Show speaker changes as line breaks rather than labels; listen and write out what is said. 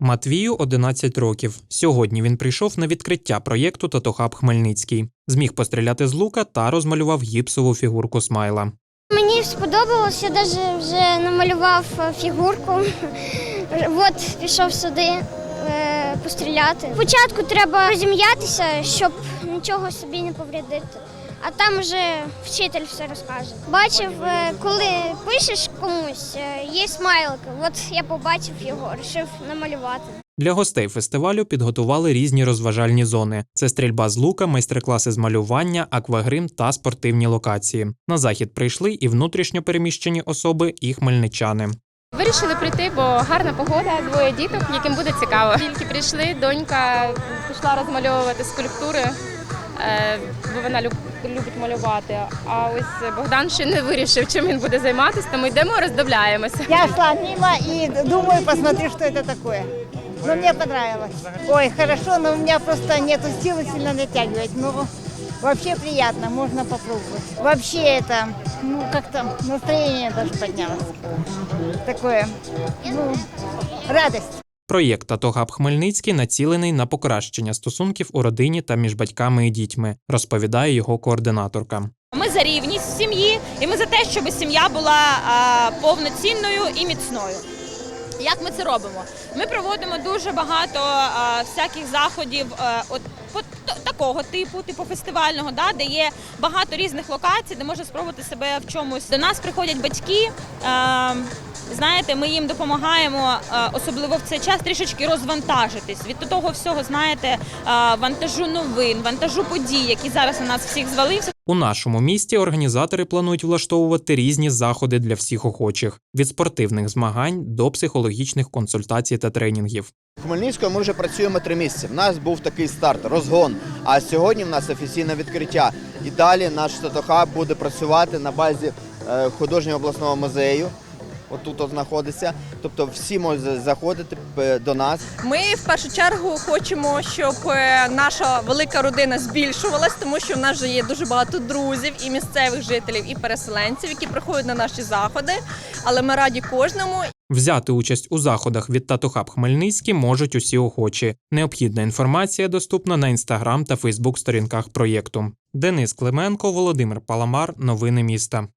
Матвію 11 років. Сьогодні він прийшов на відкриття проєкту Татохаб Хмельницький. Зміг постріляти з лука та розмалював гіпсову фігурку смайла.
Мені сподобалось, я навіть вже намалював е, фігурку. От пішов сюди е, постріляти. Спочатку треба розім'ятися, щоб нічого собі не повредити. А там вже вчитель все розкаже. Бачив, е, коли пишеш комусь, е, є смайлик. От я побачив його, вирішив намалювати.
Для гостей фестивалю підготували різні розважальні зони: це стрільба з лука, майстер-класи з малювання, аквагрим та спортивні локації. На захід прийшли і внутрішньо переміщені особи, і хмельничани.
Вирішили прийти, бо гарна погода, двоє діток, яким буде цікаво. Тільки прийшли, донька пішла розмальовувати скульптури, бо вона люб- любить малювати. А ось Богдан ще не вирішив, чим він буде займатися, тому йдемо роздивляємося.
Я шла мимо и думаю, посмотри, что это такое. Но мне понравилось. Ой, хорошо, но у меня просто нету силы сильно натягивать. Но вообще приятно, можно попробовать. Вообще это, ну, как-то настроение даже поднялось. Такое, ну, радость.
Проєкт Татохаб Хмельницький націлений на покращення стосунків у родині та між батьками і дітьми, розповідає його координаторка.
Ми за рівність в сім'ї, і ми за те, щоб сім'я була повноцінною і міцною. Як ми це робимо? Ми проводимо дуже багато всяких заходів а, от, такого типу, типу фестивального, да, де є багато різних локацій, де можна спробувати себе в чомусь. До нас приходять батьки. А, Знаєте, ми їм допомагаємо, особливо в цей час, трішечки розвантажитись від того всього, знаєте, вантажу новин, вантажу подій, які зараз на нас всіх звалився.
У нашому місті організатори планують влаштовувати різні заходи для всіх охочих від спортивних змагань до психологічних консультацій та тренінгів.
В Хмельницькому ми вже працюємо три місяці. В нас був такий старт, розгон. А сьогодні в нас офіційне відкриття. І далі наш Татохаб буде працювати на базі е, художнього обласного музею. Отут от знаходиться. Тобто всі можуть заходити е, до нас.
Ми в першу чергу хочемо, щоб е, наша велика родина збільшувалась, тому що в нас вже є дуже багато друзів і місцевих жителів, і переселенців, які приходять на наші заходи. Але ми раді кожному
Взяти участь у заходах від Татохаб Хмельницький можуть усі охочі. Необхідна інформація доступна на інстаграм та фейсбук сторінках проєкту. Денис Клименко, Володимир Паламар. Новини міста.